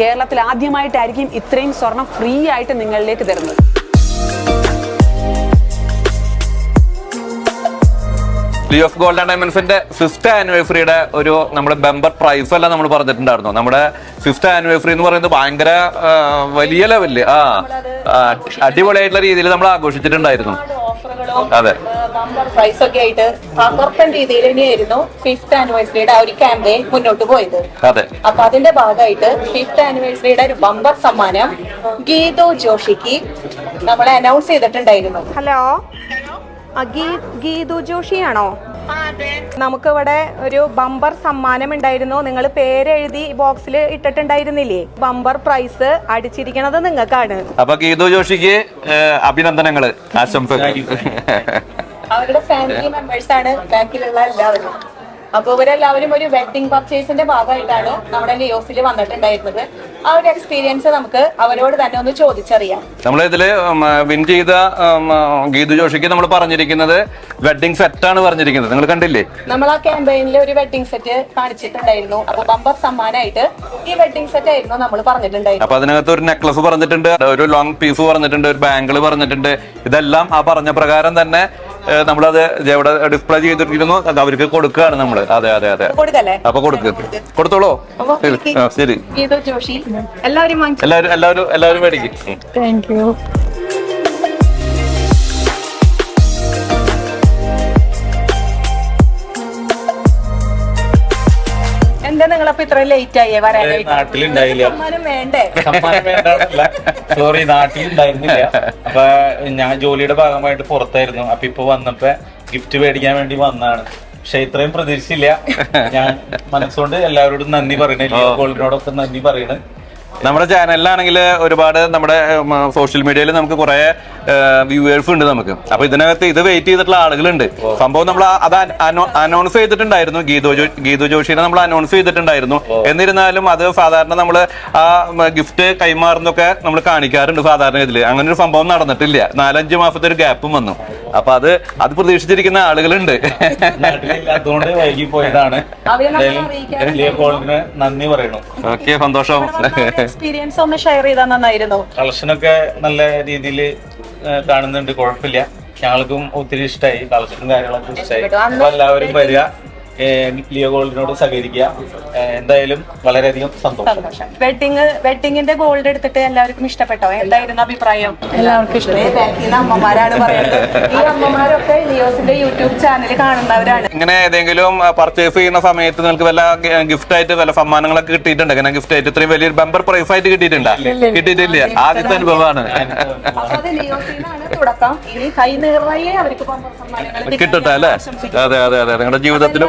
കേരളത്തിൽ ആദ്യമായിട്ടായിരിക്കും ഇത്രയും സ്വർണം ഫ്രീ ആയിട്ട് നിങ്ങളിലേക്ക് തരുന്നത്. ലീ ഓഫ് ഗോൾഡ് ആൻഡ് ഡയമണ്ട്സിന്റെ ഫിഫ്ത്ത് ആനിവേഴ്സറിയുടെ ഒരു നമ്മുടെ ബെമ്പർ പ്രൈസ് അല്ല നമ്മൾ പറഞ്ഞിട്ടുണ്ടായിരുന്നു. നമ്മുടെ ഫിഫ്ത്ത് ആനിവേഴ്സറി എന്ന് പറയുന്നത് ഭയങ്കര വലിയ ലെവലിൽ ആ അടിപൊളിയായിട്ടുള്ള രീതിയിൽ നമ്മൾ ആഘോഷിച്ചിട്ടുണ്ടായിരുന്നു. അതെ. രീതിയിൽ തന്നെയായിരുന്നു ഫിഫ്ത് ആനിവേഴ്സറിയുടെ ആ ഒരു ക്യാമ്പയിൻ മുന്നോട്ട് പോയത്. അതെ. അപ്പൊ അതിന്റെ ഭാഗമായിട്ട് ഫിഫ്ത് ആനിവേഴ്സറിയുടെ ഒരു ബമ്പർ സമ്മാനം ഗീതു ജോഷിക്ക് നമ്മൾ അനൗൺസ് ചെയ്തിട്ടുണ്ടായിരുന്നു. ഹലോ ഗീതു ജോഷിയാണോ? നമുക്കിവിടെ ഒരു ബമ്പർ സമ്മാനം ഉണ്ടായിരുന്നു നിങ്ങൾ പേരെഴുതി ബോക്സിൽ ഇട്ടിട്ടുണ്ടായിരുന്നില്ലേ? ബമ്പർ പ്രൈസ് അടിച്ചിരിക്കണത് നിങ്ങൾക്കാണ്. അപ്പൊ ഗീതു ജോഷിക്ക് അഭിനന്ദനങ്ങൾ അഭിനന്ദനങ്ങൾ ആശംസകൾ. അവരുടെ ഫാമിലി മെമ്പേഴ്സ് ആണ് ബാക്കിലുള്ള എല്ലാവരും. അപ്പൊ ഇവരെല്ലാവരും ഒരു വെഡിങ് പർച്ചേസിന്റെ ഭാഗമായിട്ടാണ് നമ്മുടെ ലിയോസിൽ വന്നിട്ടുണ്ടായിരുന്നത്. ആ ഒരു എക്സ്പീരിയൻസ് നമുക്ക് അവരോട് തന്നെ ഒന്ന് ചോദിച്ചറിയാം. നമ്മൾ ഇതിൽ വിൻ ചെയ്ത ഗീതു ജോഷിക്ക് നമ്മൾ പറഞ്ഞിരിക്കുന്നത് വെഡിങ് സെറ്റ് ആണ് പറഞ്ഞിരിക്കുന്നത്. നിങ്ങൾ കണ്ടില്ലേ? നമ്മൾ ആ ക്യാമ്പയിനിൽ ഒരു വെഡിങ് സെറ്റ് കാണിച്ചിട്ടുണ്ടായിരുന്നു. അപ്പൊ ബമ്പർ സമ്മാനായിട്ട് ഈ വെഡിങ് സെറ്റ് ആയിരുന്നു നമ്മൾ പറഞ്ഞിട്ടുണ്ടായിരുന്നു അപ്പൊ അതിനകത്ത് ഒരു നെക്ലസ് പറഞ്ഞിട്ടുണ്ട് ഒരു ലോങ് പീസ് പറഞ്ഞിട്ടുണ്ട് ഒരു ബാങ്കിൾ പറഞ്ഞിട്ടുണ്ട്. ഇതെല്ലാം ആ പറഞ്ഞ പ്രകാരം തന്നെ നമ്മളത് എവിടെ ഡിസ്പ്ലേ ചെയ്തിരിക്കുന്നു അത് അവർക്ക് കൊടുക്കുകയാണ് നമ്മൾ അതെ അതെ അതെ. അപ്പൊ കൊടുക്ക്. കൊടുത്തോളൂ. ശരി. എല്ലാവരും എല്ലാവരും എല്ലാവരും മേടിക്കും. താങ്ക് യു എന്താ നിങ്ങളപ്പോ ഇത്ര ലേറ്റ് ആയേ. വരാനായിട്ട് നാട്ടിലുണ്ടായില്ല. സമ്മാനം വേണ്ടേ? സമ്മാനം വേണ്ടല്ല സോറി നാട്ടിലുണ്ടായിരുന്നില്ല. അപ്പൊ ഞാൻ ജോലിയുടെ ഭാഗമായിട്ട് പുറത്തായിരുന്നു. അപ്പൊ ഇപ്പൊ വന്നപ്പോ ഗിഫ്റ്റ് മേടിക്കാൻ വേണ്ടി വന്നാണ് പക്ഷെ ഇത്രയും പ്രതീക്ഷിച്ചില്ല. ഞാൻ മനസ്സുകൊണ്ട് എല്ലാവരോടും നന്ദി പറയണേ. ഗോൾഡിനോടൊക്കെ നന്ദി പറയണ്. നമ്മുടെ ചാനലിലാണെങ്കിൽ ഒരുപാട് നമ്മുടെ സോഷ്യൽ മീഡിയയിൽ നമുക്ക് കുറെ വ്യൂവേഴ്സ് ഉണ്ട് നമുക്ക്. അപ്പൊ ഇതിനകത്ത് ഇത് വെയിറ്റ് ചെയ്തിട്ടുള്ള ആളുകളുണ്ട്. സംഭവം നമ്മൾ അത് അനൗൺസ് ചെയ്തിട്ടുണ്ടായിരുന്നു. ഗീതു ഗീതു ജോഷിനെ നമ്മൾ അനൗൺസ് ചെയ്തിട്ടുണ്ടായിരുന്നു. എന്നിരുന്നാലും അത് സാധാരണ നമ്മൾ ആ ഗിഫ്റ്റ് കൈമാറുന്നൊക്കെ നമ്മൾ കാണിക്കാറുണ്ട് സാധാരണ ഇതിൽ അങ്ങനെ ഒരു സംഭവം നടന്നിട്ടില്ല. നാലഞ്ച് മാസത്തെ ഒരു ഗ്യാപ്പും വന്നു. അപ്പൊ അത് അത് പ്രതീക്ഷിച്ചിരിക്കുന്ന ആളുകളുണ്ട്. നാട്ടിലില്ലാത്തതുകൊണ്ട് വൈകി പോയതാണ് നന്ദി പറയണു. ഓക്കെ സന്തോഷം. എക്സ്പീരിയൻസ് ഒന്ന് ഷെയർ ചെയ്താൽ നന്നായിരുന്നു. കളക്ഷനൊക്കെ നല്ല രീതിയിൽ കാണുന്നുണ്ട്. കുഴപ്പമില്ല. ഞങ്ങൾക്കും ഒത്തിരി ഇഷ്ടമായി കളക്ഷനും കാര്യങ്ങളൊക്കെ ഇഷ്ടമായി എല്ലാവരും വരിക. ലിയോ ഗോൾഡിനോട് സഹകരിക്കുക. എന്തായാലും വളരെയധികം സന്തോഷം. സന്തോഷം. വെഡിങ് വെഡിങ്ങിന്റെ ഗോൾഡ് എടുത്തിട്ട് എല്ലാവർക്കും ഇഷ്ടപ്പെട്ടോ? എന്തായിരുന്നു അഭിപ്രായം? എല്ലാവർക്കും ഇഷ്ടം അമ്മമാരാണ് പറയുന്നത്. ഈ അമ്മമാരൊക്കെ ലിയോസിന്റെ യൂട്യൂബ് ചാനൽ കാണുന്നവരാണ്. ഇങ്ങനെ ഏതെങ്കിലും പർച്ചേസ് ചെയ്യുന്ന സമയത്ത് നിങ്ങൾക്ക് വല്ല ഗിഫ്റ്റ് ആയിട്ട് വല്ല സമ്മാനങ്ങളൊക്കെ കിട്ടിയിട്ടുണ്ട്? ഇങ്ങനെ ഗിഫ്റ്റ് ആയിട്ട് ഇത്രയും വലിയൊരു ബമ്പർ പ്രൈസ് ആയിട്ട് കിട്ടിയിട്ടുണ്ടോ? കിട്ടിയിട്ടില്ല. ആദ്യത്തെ അനുഭവമാണ്. തുടക്കം. ഇനി കൈ നിറയെ അവർക്ക് കിട്ടട്ടെ അല്ലേ? അതെ അതെ അതെ. നിങ്ങളുടെ ജീവിതത്തിലും